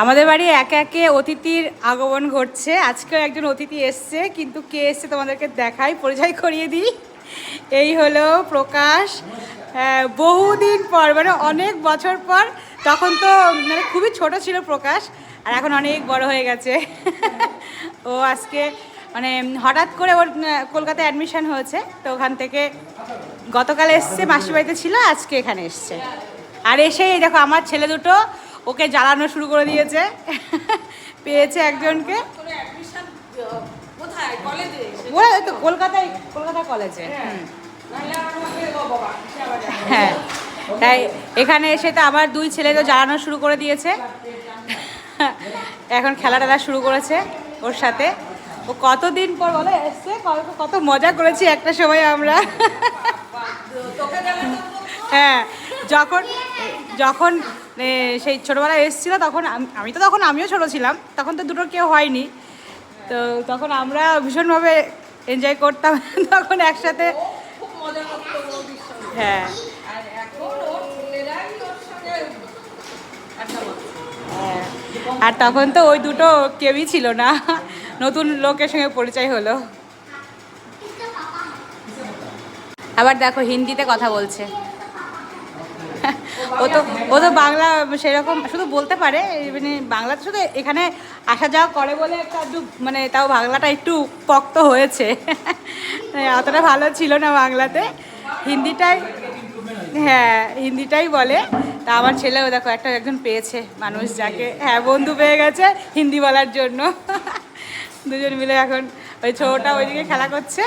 আমাদের বাড়ি একে একে অতিথির আগমন ঘটছে। আজকেও একজন অতিথি এসছে কিন্তু কে এসছে তোমাদেরকে দেখাই পরিচয় করিয়ে দিই। এই হলো প্রকাশ। আহ, বহুদিন পর মানে অনেক বছর পর তখন তো মানে খুবই ছোট ছিল প্রকাশ আর এখন অনেক বড় হয়ে গেছে। ও আজকে মানে হঠাৎ করে ওর কলকাতায় অ্যাডমিশন হয়েছে তো ওখান থেকে গতকাল এসছে মাসির বাড়িতে ছিল আজকে এখানে এসছে। আর এসেই দেখো আমার ছেলে দুটো ওকে জ্বালানো শুরু করে দিয়েছে। পেয়েছে একজনকে। তো কলকাতায় হ্যাঁ তাই এখানে এসে তো আবার দুই ছেলে তো জ্বালানো শুরু করে দিয়েছে। এখন খেলা টেলা শুরু করেছে ওর সাথে। ও কতদিন পর বলে, এসছে কত মজা করেছি একটা সময় আমরা। হ্যাঁ যখন যখন সেই ছোটোবেলায় এসেছিল, তখন আমি তো তখন, আমিও ছোটো ছিলাম, তখন তো দুটো কেউ হয়নি তো তখন আমরা ভীষণভাবে এনজয় করতাম, তখন একসাথে। হ্যাঁ। হ্যাঁ। আর তখন তো ওই দুটো কেউই ছিল না, নতুন লোকের সঙ্গে পরিচয় হলো আবার দেখো, হিন্দিতে কথা বলছে ও তো ও তো বাংলা সেরকম শুধু বলতে পারে মানে বাংলাতে শুধু এখানে আসা যাওয়া করে বলে একটা একটু মানে তাও বাংলাটা একটু পক্ত হয়েছে। অতটা ভালো ছিল না বাংলাতে। হিন্দিটাই হ্যাঁ হিন্দিটাই বলে। তা আমার ছেলেও দেখো, একটা একজন পেয়েছে মানুষ যাকে হ্যাঁ বন্ধু পেয়ে গেছে হিন্দি বলার জন্য। দুজন মিলে এখন ওই ছোটটা ওইদিকে খেলা করছে।